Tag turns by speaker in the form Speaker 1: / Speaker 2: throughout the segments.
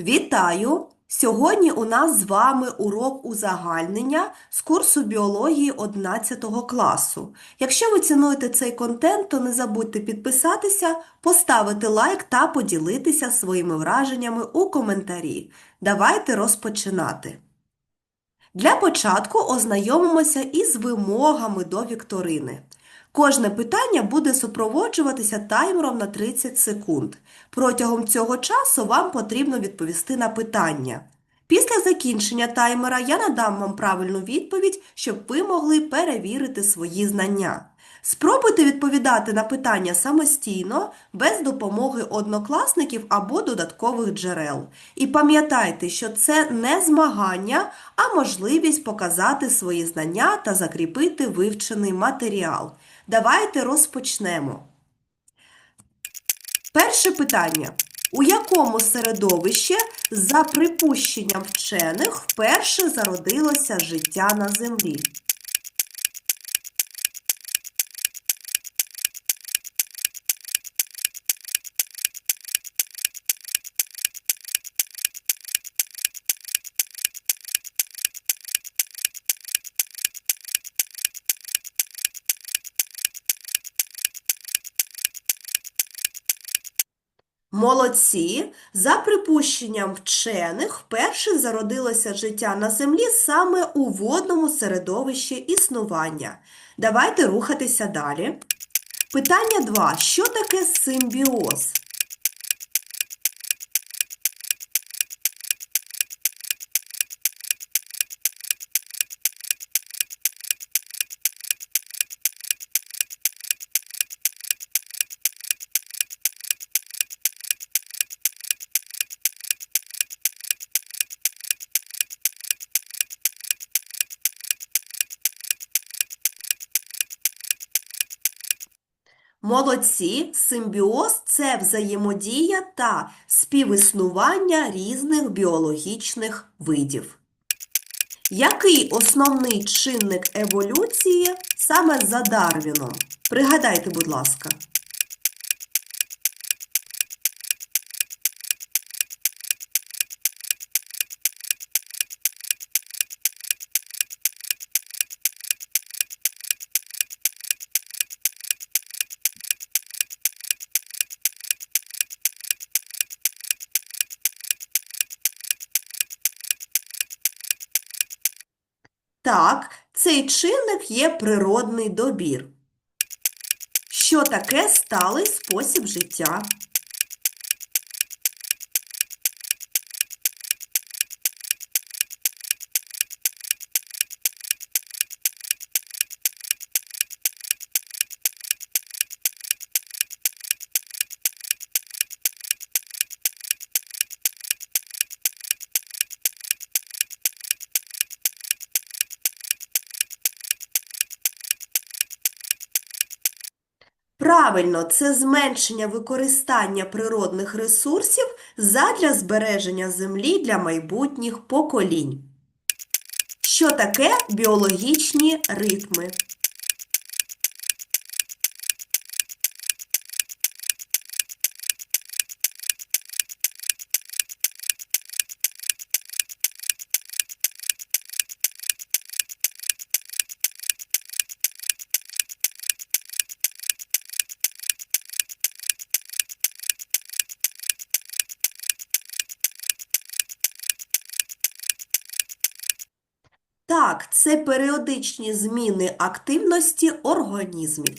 Speaker 1: Вітаю! Сьогодні у нас з вами урок узагальнення з курсу біології 11 класу. Якщо ви цінуєте цей контент, то не забудьте підписатися, поставити лайк та поділитися своїми враженнями у коментарі. Давайте розпочинати. Для початку ознайомимося із вимогами до вікторини. Кожне питання буде супроводжуватися таймером на 30 секунд. Протягом цього часу вам потрібно відповісти на питання. Після закінчення таймера я надам вам правильну відповідь, щоб ви могли перевірити свої знання. Спробуйте відповідати на питання самостійно, без допомоги однокласників або додаткових джерел. І пам'ятайте, що це не змагання, а можливість показати свої знання та закріпити вивчений матеріал. Давайте розпочнемо. Перше питання. У якому середовищі, за припущенням вчених, вперше зародилося життя на Землі? Молодці! За припущенням вчених, вперше зародилося життя на Землі саме у водному середовищі існування. Давайте рухатися далі. Питання 2. Що таке симбіоз? Молодці, симбіоз це взаємодія та співіснування різних біологічних видів. Який основний чинник еволюції саме за Дарвіном? Пригадайте, будь ласка. Так, цей чинник є природний добір. Що таке сталий спосіб життя? Правильно, це зменшення використання природних ресурсів задля збереження землі для майбутніх поколінь. Що таке біологічні ритми? Так, це періодичні зміни активності організмів.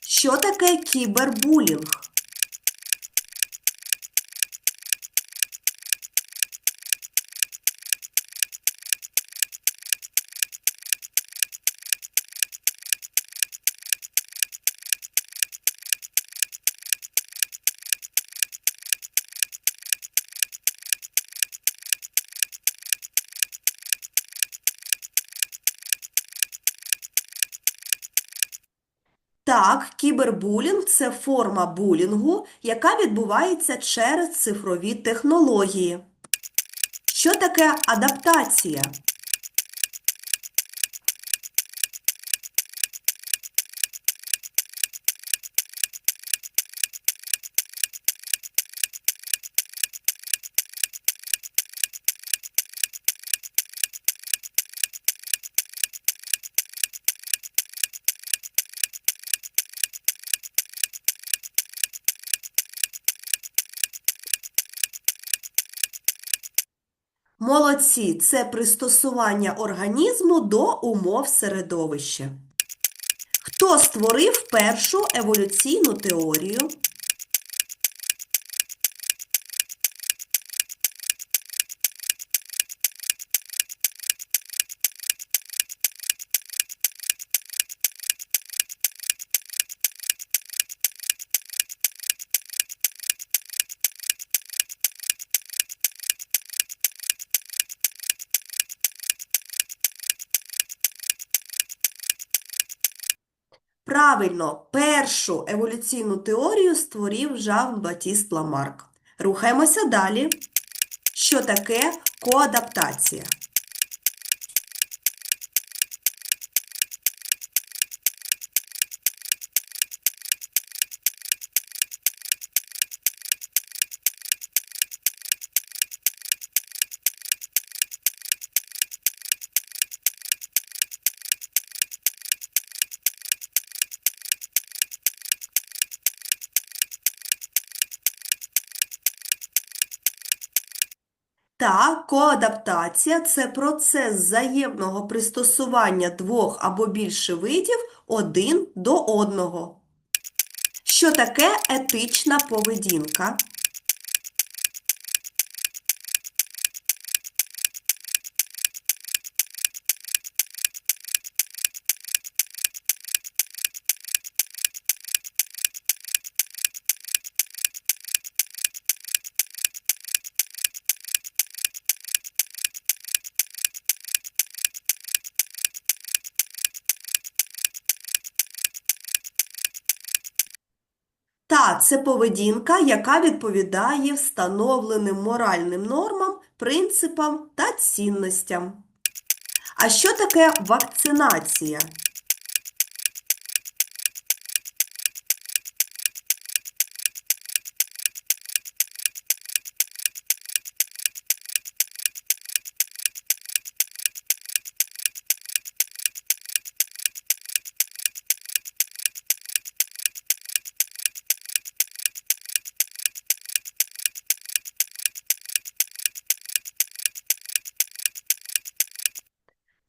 Speaker 1: Що таке кібербулінг? Так, кібербулінг це форма булінгу, яка відбувається через цифрові технології. Що таке адаптація? Молодці це пристосування організму до умов середовища. Хто створив першу еволюційну теорію? Правильно, першу еволюційну теорію створив Жан Батіст Ламарк. Рухаємося далі. Що таке коадаптація? Так, коадаптація – це процес взаємного пристосування двох або більше видів один до одного. Що таке етична поведінка? Та це поведінка, яка відповідає встановленим моральним нормам, принципам та цінностям. А що таке вакцинація?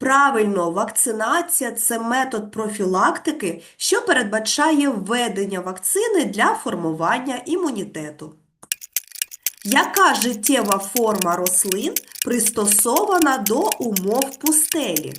Speaker 1: Правильно, вакцинація – це метод профілактики, що передбачає введення вакцини для формування імунітету. Яка життєва форма рослин пристосована до умов пустелі?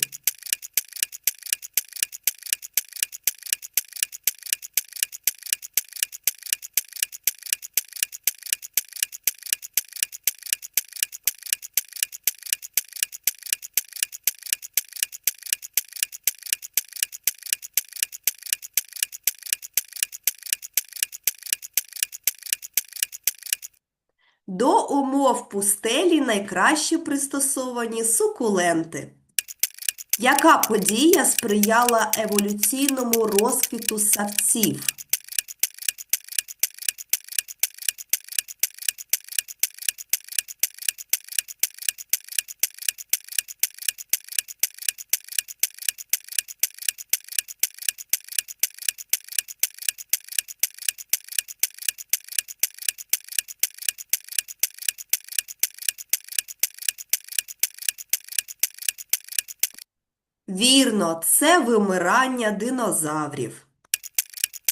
Speaker 1: До умов пустелі найкраще пристосовані сукуленти. Яка подія сприяла еволюційному розквіту савців? Вірно, це вимирання динозаврів.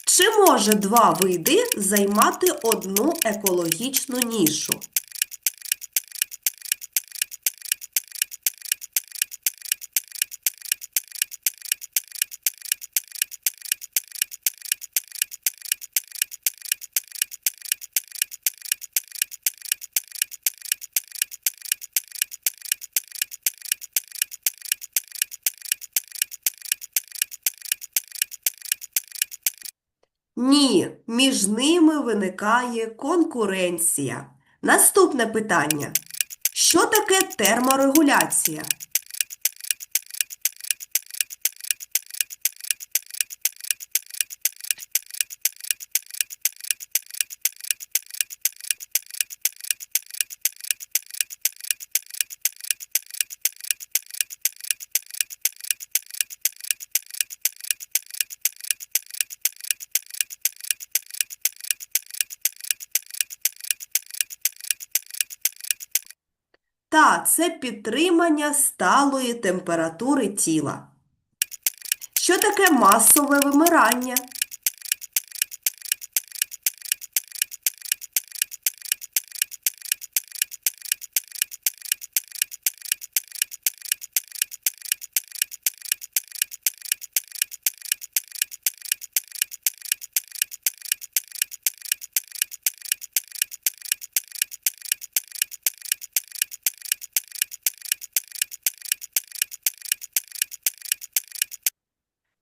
Speaker 1: Чи може два види займати одну екологічну нішу? Ні, між ними виникає конкуренція. Наступне питання. Що таке терморегуляція? Та це підтримання сталої температури тіла. Що таке масове вимирання?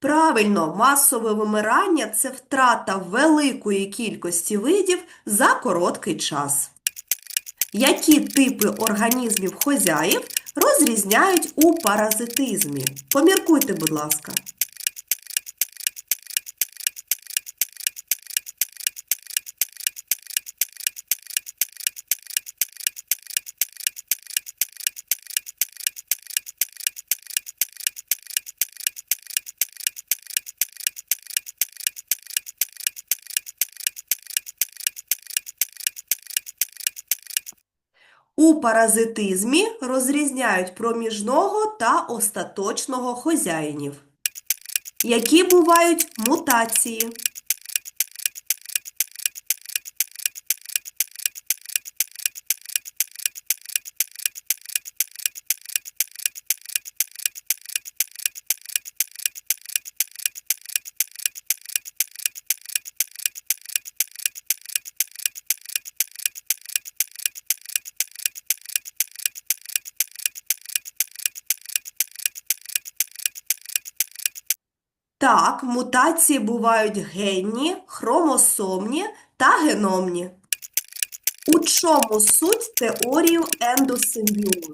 Speaker 1: Правильно, масове вимирання це втрата великої кількості видів за короткий час. Які типи організмів хозяїв розрізняють у паразитизмі? Поміркуйте, будь ласка. У паразитизмі розрізняють проміжного та остаточного хозяїнів. Які бувають мутації? Так, мутації бувають генні, хромосомні та геномні. У чому суть теорії ендосимбіозу?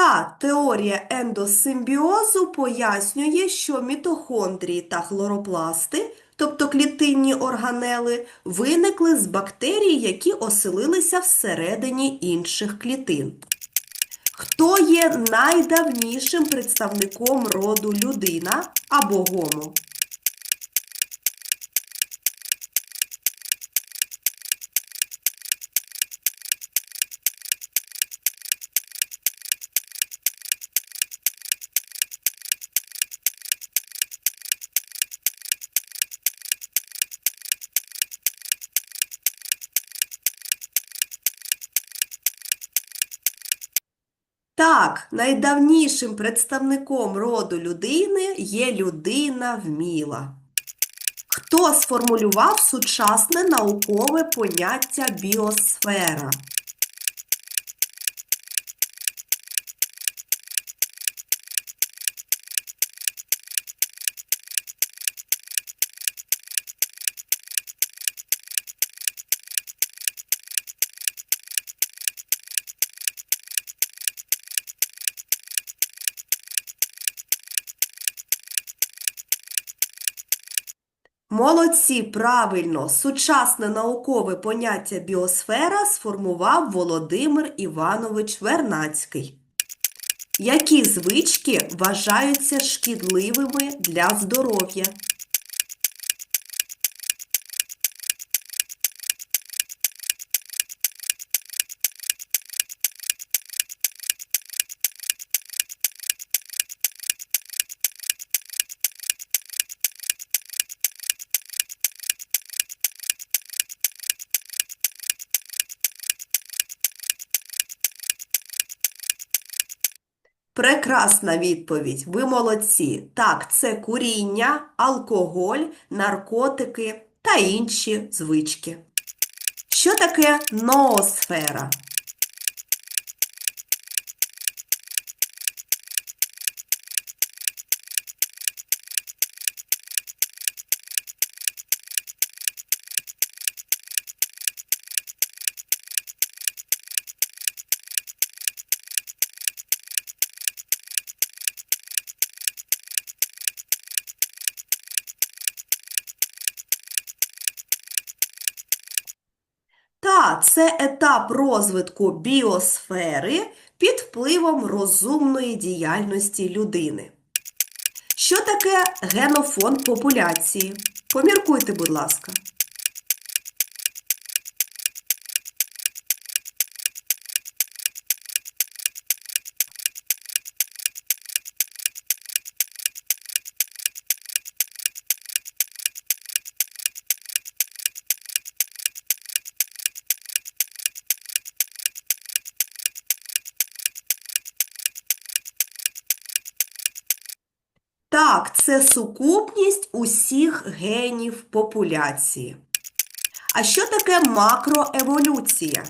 Speaker 1: Та теорія ендосимбіозу пояснює, що мітохондрії та хлоропласти, тобто клітинні органели, виникли з бактерій, які оселилися всередині інших клітин. Хто є найдавнішим представником роду людина або гомо? Так, найдавнішим представником роду людини є людина вміла. Хто сформулював сучасне наукове поняття біосфера? Молодці, правильно, сучасне наукове поняття біосфера сформував Володимир Іванович Вернацький. Які звички вважаються шкідливими для здоров'я? Прекрасна відповідь. Ви молодці. Так, це куріння, алкоголь, наркотики та інші звички. Що таке ноосфера? Це етап розвитку біосфери під впливом розумної діяльності людини. Що таке генофонд популяції? Поміркуйте, будь ласка. Так, це сукупність усіх генів популяції. А що таке макроеволюція?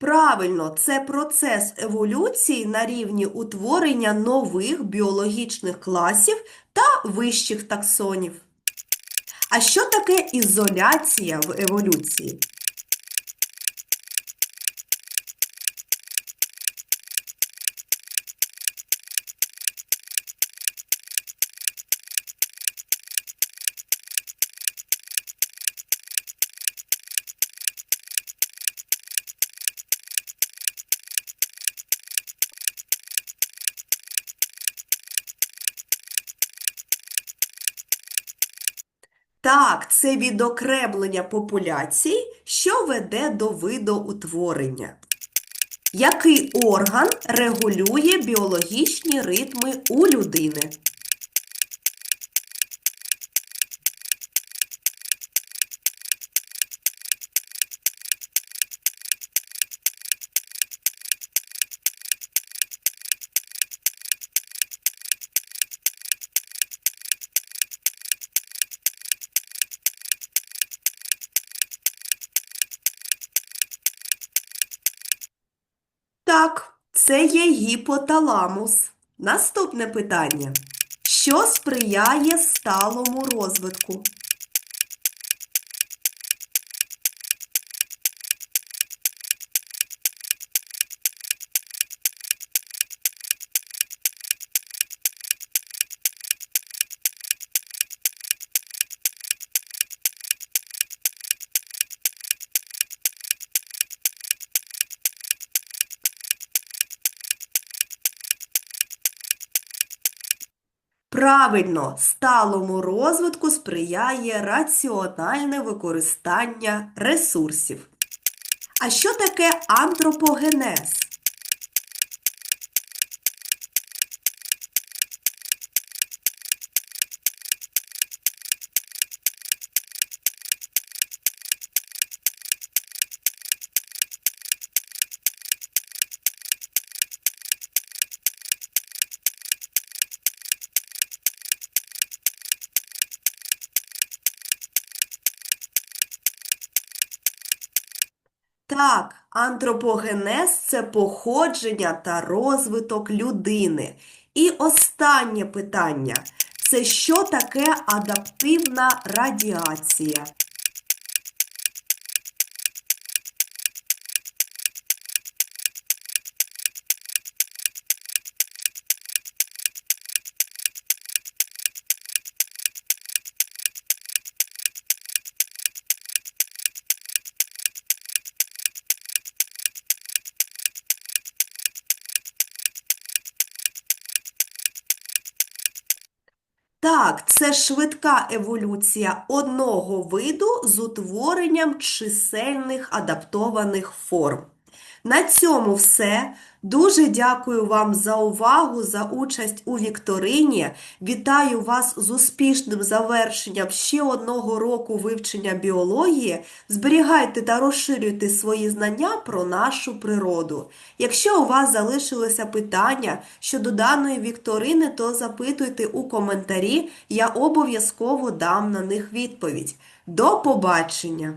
Speaker 1: Правильно, це процес еволюції на рівні утворення нових біологічних класів та вищих таксонів. А що таке ізоляція в еволюції? Так, це відокремлення популяцій, що веде до видоутворення. Який орган регулює біологічні ритми у людини? Так, це є гіпоталамус. Наступне питання. Що сприяє сталому розвитку? Правильно, сталому розвитку сприяє раціональне використання ресурсів. А що таке антропогенез? Так, антропогенез це походження та розвиток людини. І останнє питання це що таке адаптивна радіація? Так, це швидка еволюція одного виду з утворенням чисельних адаптованих форм. На цьому все. Дуже дякую вам за увагу, за участь у вікторині. Вітаю вас з успішним завершенням ще одного року вивчення біології. Зберігайте та розширюйте свої знання про нашу природу. Якщо у вас залишилися питання щодо даної вікторини, то запитуйте у коментарі, я обов'язково дам на них відповідь. До побачення!